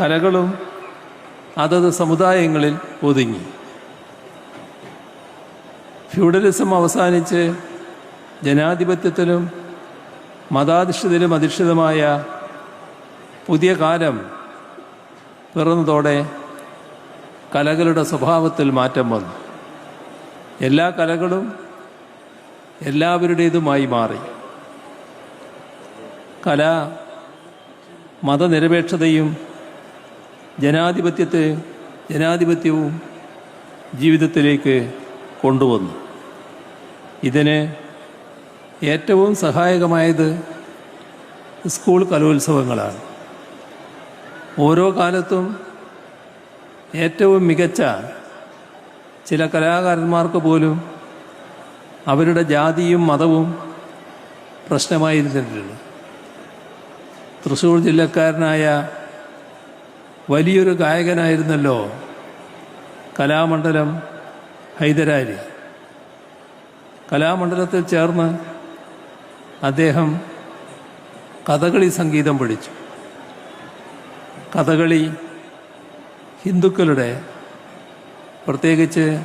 കലകളും അതത് സമുദായങ്ങളിൽ ഒതുങ്ങി. ഫ്യൂഡലിസം അവസാനിച്ച് ജനാധിപത്യത്തിലും മതാധിഷ്ഠിതരും അധിഷ്ഠിതമായ പുതിയ കാലം പിറന്നതോടെ കലകളുടെ സ്വഭാവത്തിൽ മാറ്റം വന്നു. എല്ലാ കലകളും എല്ലാവരുടേതുമായി മാറി. കല മതനിരപേക്ഷതയും ജനാധിപത്യത്തെ ജനാധിപത്യവും ജീവിതത്തിലേക്ക് കൊണ്ടുവന്നു. ഇതിന് ഏറ്റവും സഹായകമായത് സ്കൂൾ കലോത്സവങ്ങളാണ്. ഓരോ കാലത്തും ഏറ്റവും മികച്ച ചില കലാകാരന്മാർക്ക് പോലും അവരുടെ ജാതിയും മതവും പ്രശ്നമായിരുന്നിട്ടുണ്ട് തൃശ്ശൂർ ജില്ലക്കാരനായ വലിയൊരു ഗായകനായിരുന്നല്ലോ കലാമണ്ഡലം ഹൈദരാലി. കലാമണ്ഡലത്തിൽ ചേർന്ന് അദ്ദേഹം കഥകളി സംഗീതം പഠിച്ചു. കഥകളി ഹിന്ദുക്കളുടെ പ്രത്യേകിച്ച്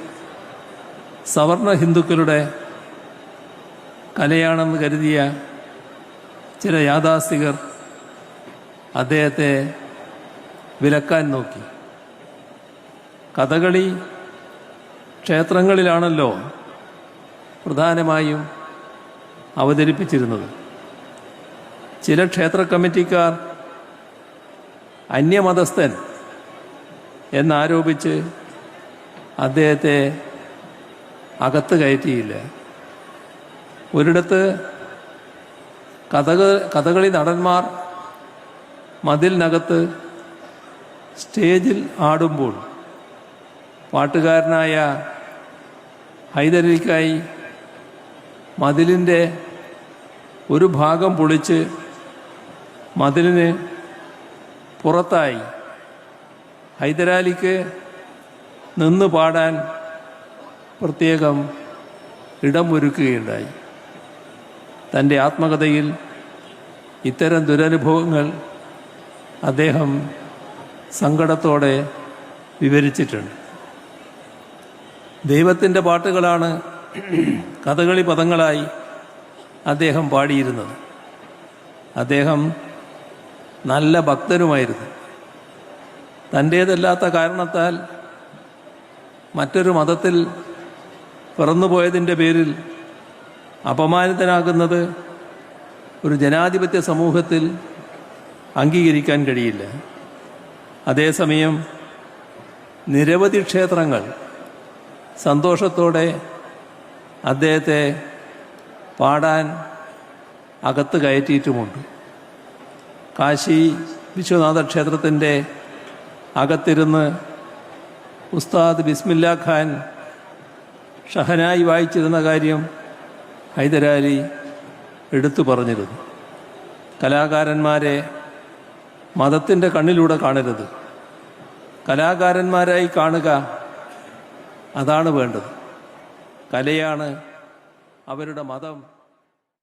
സവർണ ഹിന്ദുക്കളുടെ കലയാണെന്ന് കരുതിയ ചില യാഥാസ്ഥികർ അദ്ദേഹത്തെ വിലക്കാൻ നോക്കി. കഥകളി ക്ഷേത്രങ്ങളിലാണല്ലോ പ്രധാനമായും അവതരിപ്പിച്ചിരുന്നത്. ചില ക്ഷേത്ര കമ്മിറ്റിക്കാർ അന്യമതസ്ഥൻ എന്നാരോപിച്ച് അദ്ദേഹത്തെ അകത്ത് കയറ്റിയില്ല. ഒരിടത്ത് കഥക കഥകളി നടന്മാർ മതിലിനകത്ത് സ്റ്റേജിൽ ആടുമ്പോൾ പാട്ടുകാരനായ ഹൈദരലിക്കായി മതിലിന്റെ ഒരു ഭാഗം പൊളിച്ച് മതിലിന് പുറത്തായി ഹൈദരാലിക്ക് നിന്ന് പാടാൻ പ്രത്യേകം ഇടമൊരുക്കുകയുണ്ടായി. തന്റെ ആത്മകഥയിൽ ഇത്തരം ദുരനുഭവങ്ങൾ അദ്ദേഹം സങ്കടത്തോടെ വിവരിച്ചിട്ടുണ്ട്. ദൈവത്തിന്റെ പാട്ടുകളാണ് കഥകളി പദങ്ങളായി അദ്ദേഹം പാടിയിരുന്നത്. അദ്ദേഹം നല്ല ഭക്തനുമായിരുന്നു. തന്റേതല്ലാത്ത കാരണത്താൽ മറ്റൊരു മതത്തിൽ പിറന്നുപോയതിന്റെ പേരിൽ അപമാനിതനാകുന്നത് ഒരു ജനാധിപത്യ സമൂഹത്തിൽ അംഗീകരിക്കാൻ കഴിയില്ല. അതേസമയം നിരവധി ക്ഷേത്രങ്ങൾ സന്തോഷത്തോടെ അദ്ദേഹത്തെ പാടാൻ അകത്ത് കയറ്റിയിട്ടുമുണ്ട്. കാശി വിശ്വനാഥ ക്ഷേത്രത്തിന്റെ അകത്തിരുന്ന് ഉസ്താദ് ബിസ്മില്ല ഖാൻ ഷഹനായി വായിച്ചിരുന്ന കാര്യം ഹൈദരാലി എടുത്തു പറഞ്ഞിരുന്നു. കലാകാരന്മാരെ മതത്തിന്റെ കണ്ണിലൂടെ കാണരുത്. കലാകാരന്മാരായി കാണുക അതാണ് വേണ്ടത്. കലയാണ് അവരുടെ മതം.